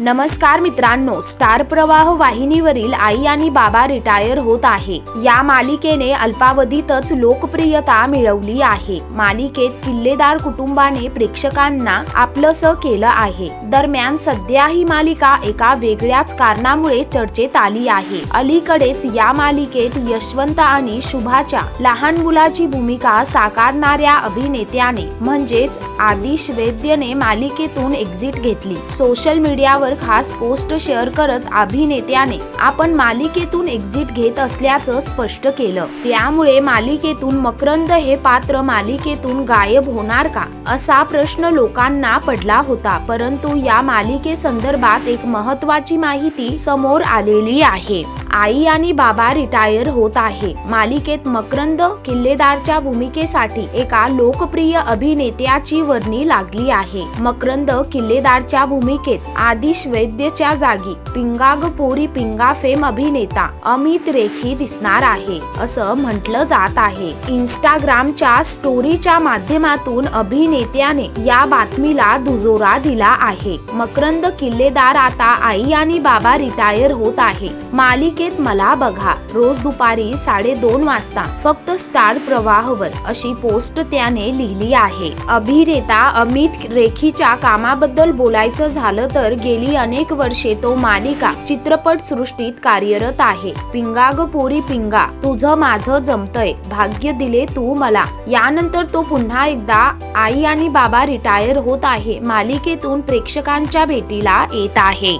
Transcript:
नमस्कार मित्रांनो स्टार प्रवाह वाहिनीवरील आई आणि बाबा रिटायर होत आहे. या मालिकेने अल्पावधीतच लोकप्रियता मिळवली आहे. मालिकेत किल्लेदार कुटुंबाने प्रेक्षकांना आपलंस केलं आहे. दरम्यान सध्या ही मालिका एका वेगळ्याच कारणामुळे चर्चेत आली आहे. अलीकडेच या मालिकेत यशवंत आणि शुभाच्या लहान मुलाची भूमिका साकारणाऱ्या अभिनेत्याने म्हणजेच आदिश वैद्यने मालिकेतून एक्झिट घेतली. सोशल मीडियावर खास पोस्ट शेअर करत अभिनेत्याने आपण मालिकेतून एक्झिट घेत असल्याचं स्पष्ट केलं. त्यामुळे मालिकेतून मकरंद हे पात्र मालिकेतून गायब होणार का? असा प्रश्न लोकांना पडला होता. परंतु या मालिकेसंदर्भात एक महत्वाची माहिती समोर आलेली आहे. आई आणि बाबा रिटायर होत आहे. मालिकेत मकरंद किल्लेदारच्या भूमिकेसाठी एका लोकप्रिय अभिनेत्याची वर्णी लागली आहे. मकरंद किल्लेदारच्या भूमिकेत आदिश वैद्यच्या जागी पिंगाग पोरी पिंगा फेम अभिनेता अमित रेखी दिसणार आहे असं म्हटलं जात आहे. इंस्टाग्रामच्या स्टोरीच्या माध्यमातून अभिनेत्याने या बातमीला दुजोरा दिला आहे. मकरंद किल्लेदार आता आई आणि बाबा रिटायर होत आहे. मालिकेत मला बघा. रोज दुपारी साडेदोन वाजता फक्त स्टार प्रवाहवर अशी पोस्ट त्याने लिहिली आहे. अभिनेता अमित रेखीच्या कामाबद्दल बोलायचं झालं तर गेली अनेक वर्षे तो मालिका चित्रपट सृष्टीत कार्यरत आहे. पिंगाग पोरी पिंगा तुझं माझं जमतय. भाग्य दिले तू मला. यानंतर तो पुन्हा एकदा आई आणि बाबा रिटायर होत आहे. मालिकेतून प्रेक्षकांच्या भेटीला येत आहे.